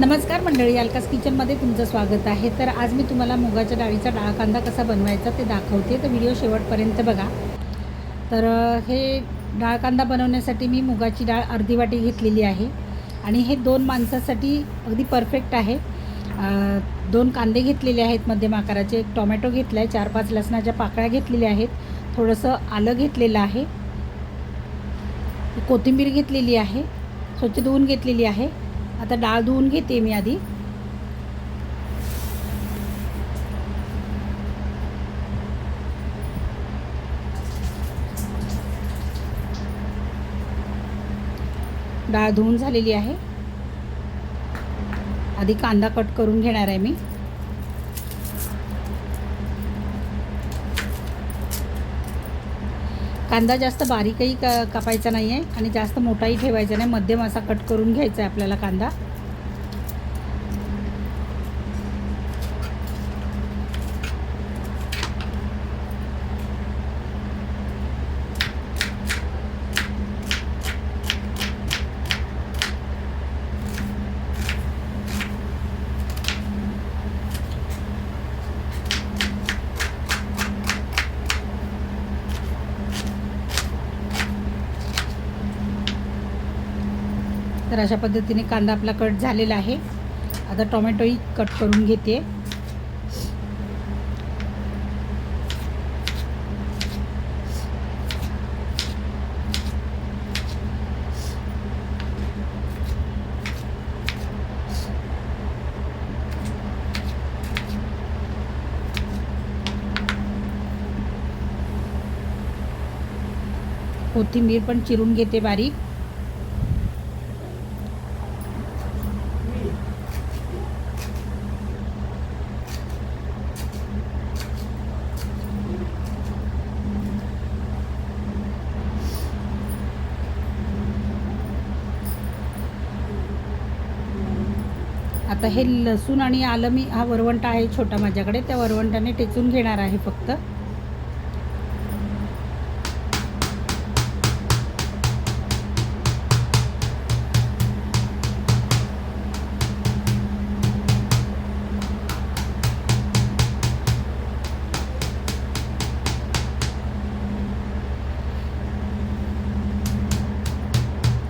नमस्कार मंडळी अलकास किचनमध्ये तुमचं स्वागत आहे. तर आज मी तुम्हाला मुगाच्या डाळीचा डाळ कांदा कसा बनवायचा ते दाखवते. तर व्हिडिओ शेवटपर्यंत बघा. तर हे डाळ कांदा बनवण्यासाठी मी मुगाची डाळ अर्धी वाटी घेतलेली आहे. आणि हे दोन माणसासाठी अगदी परफेक्ट आहे. दोन कांदे घेतलेले आहेत मध्यम आकाराचे. एक टोमॅटो घेतला आहे चार पाच लसणाच्या पाकळ्या घेतलेल्या आहेत. थोडंसं आलं घेतलेलं आहे. कोथिंबीर घेतलेली आहे. स्वच्छ धुवून घेतलेली आहे. आता डाळ धुवून घेते मी आधी. डाळ धुवून झालेली आहे. आधी कांदा कट करून घेणार आहे मी. कांदा जास्त बारीकही क कापायचा नाही आहे आणि जास्त मोठाही ठेवायचा नाही. मध्यम असा कट करून घ्यायचा आहे आपल्याला कांदा. तर अशा पद्धतीने कांदा आपला कट झालेला आहे. आता टोमॅटोही कट करून घेते. कोथिंबीर पण चिरून घेते बारीक. आता हे लसूण आणि आलं मी हा वरवंटा आहे छोटा माझ्याकडे. त्या वरवंटाने टेचून घेणार आहे फक्त.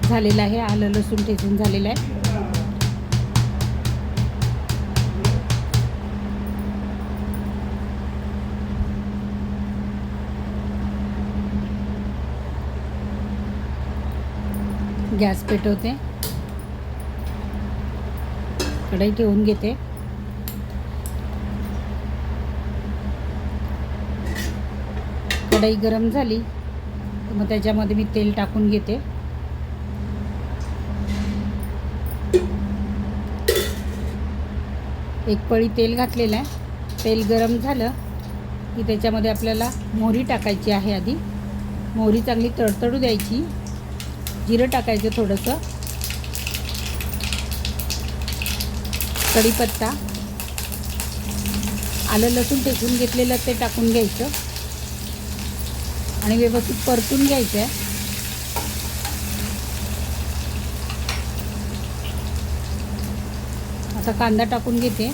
झालेलं आहे. आलं लसूण टेचून झालेलं आहे. गॅस पेटवते. कढई ठेवून घेते. कढई गरम झाली तर मग त्याच्यामध्ये मी तेल टाकून घेते. एक पळी तेल घातलेलं आहे. तेल गरम झालं की त्याच्यामध्ये आपल्याला मोहरी टाकायची आहे आधी. मोहरी चांगली तडतडू द्यायची. जिरं टाकायचं थोडंसं. कढीपत्ता. आलं लसूण टेकून घेतलेलं ते टाकून घ्यायचं. आणि व्यवस्थित परतून घ्यायचं आहे आता कांदा टाकून घेते.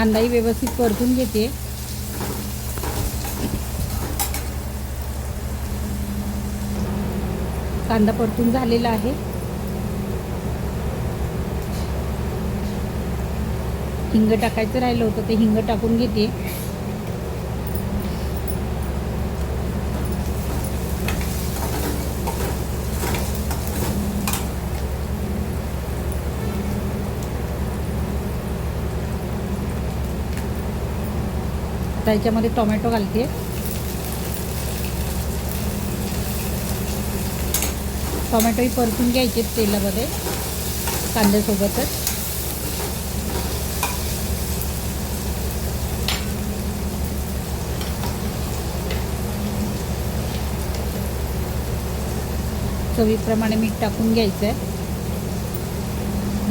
कांदाही व्यवस्थित परतून घेते. कांदा परतून झालेला आहे. हिंग टाकायचं राहिलं होतं ते हिंग टाकून घेते. आता याच्यामध्ये टोमॅटो घालते. टोमॅटोही परतून घ्यायचे तेलामध्ये कांद्यासोबतच. चवीप्रमाणे मीठ टाकून घ्यायचं आहे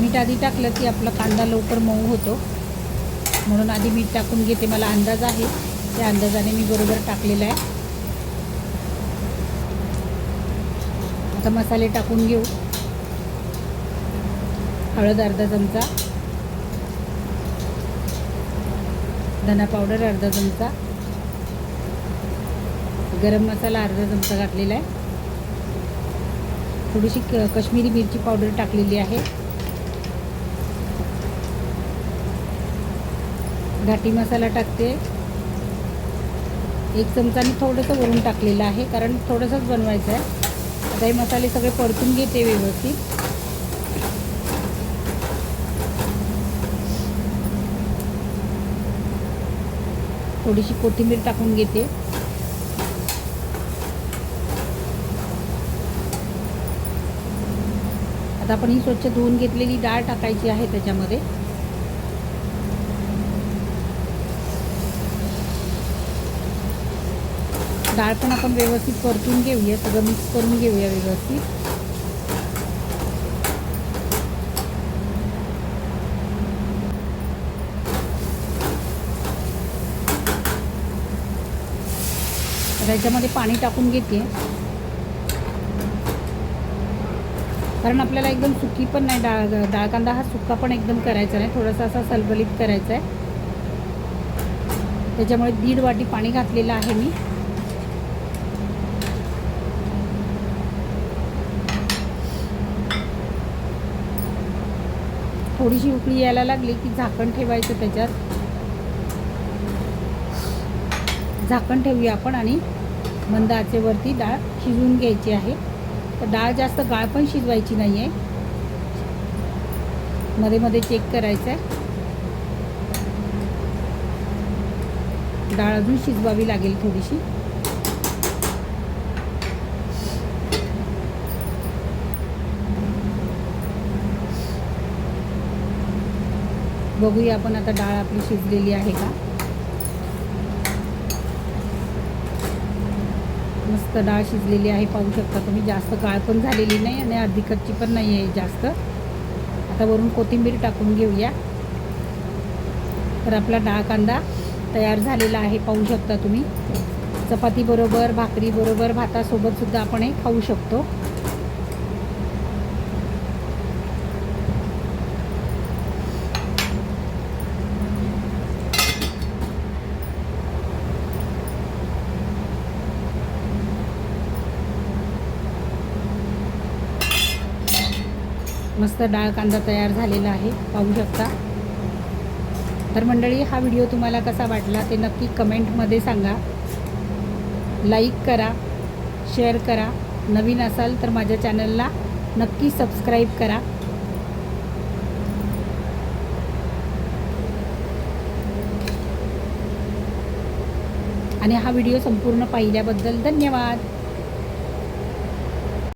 मीठ आधी टाकलं की आपला कांदा लवकर मऊ होतो. म्हणून आधी मीठ टाकून घेते. मला अंदाज आहे. त्या अंदाजाने मी बरोबर टाकलेला आहे. आता मसाले टाकून घेऊ. हळद अर्धा चमचा. धना पावडर अर्धा चमचा. गरम मसाला अर्धा चमचा घातलेला आहे. थोडीशी कश्मीरी मिरची पावडर टाकलेली आहे. घाटी मसाला टाकते. एक चमचाने थोडंसं वरून टाकलेलं आहे कारण थोडंसंच बनवायचं आहे. आता हे मसाले सगळे परतून घेते व्यवस्थित. थोडीशी कोथिंबीर टाकून घेते. आता आपण ही स्वच्छ धुवून घेतलेली डाळ टाकायची आहे त्याच्यामध्ये. डाळ पण आपण व्यवस्थित परतून घेऊया. सगळं मिक्स करून घेऊया व्यवस्थित. त्याच्यामध्ये पाणी टाकून घेते. कारण आपल्याला एकदम सुकी पण नाही डाळ डाळ कांदा हा सुका पण एकदम करायचा नाही. थोडासा असा सलबलित करायचा आहे. त्याच्यामुळे दीड वाटी पाणी घातलेलं आहे मी. थोडीशी उकळी यायला लागली की झाकण ठेवायचं त्याच्यात. झाकण ठेवूया आपण आणि मंद आचेवरती डाळ शिजवून घ्यायची आहे. तर डाळ जास्त गाळ पण शिजवायची नाही आहे मध्ये मध्ये चेक करायचं आहे डाळ अजून शिजवावी लागेल थोडीशी. बघूया आपण आता डाळ आपली शिजलेली आहे का? मस्त डाळ शिजलेली आहे पाहू शकता तुम्ही. जास्त काळ पण झालेली नाही आणि अर्धी कच्ची पण नाही आहे जास्त. आता वरून कोथिंबीर टाकून घेऊया. तर आपला डाळ कांदा तयार झालेला आहे पाहू शकता तुम्ही. चपातीबरोबर भाकरीबरोबर भातासोबतसुद्धा आपण हे खाऊ शकतो. मस्त डाळ कांदा तयार झालेला आहे पाहू शकता. तर मंडळी हा व्हिडिओ तुम्हाला कसा वाटला ते नक्की कमेंटमध्ये सांगा. लाईक करा शेअर करा. नवीन असाल तर माझ्या चॅनलला नक्की सबस्क्राईब करा. आणि हा व्हिडिओ संपूर्ण पाहिल्याबद्दल धन्यवाद.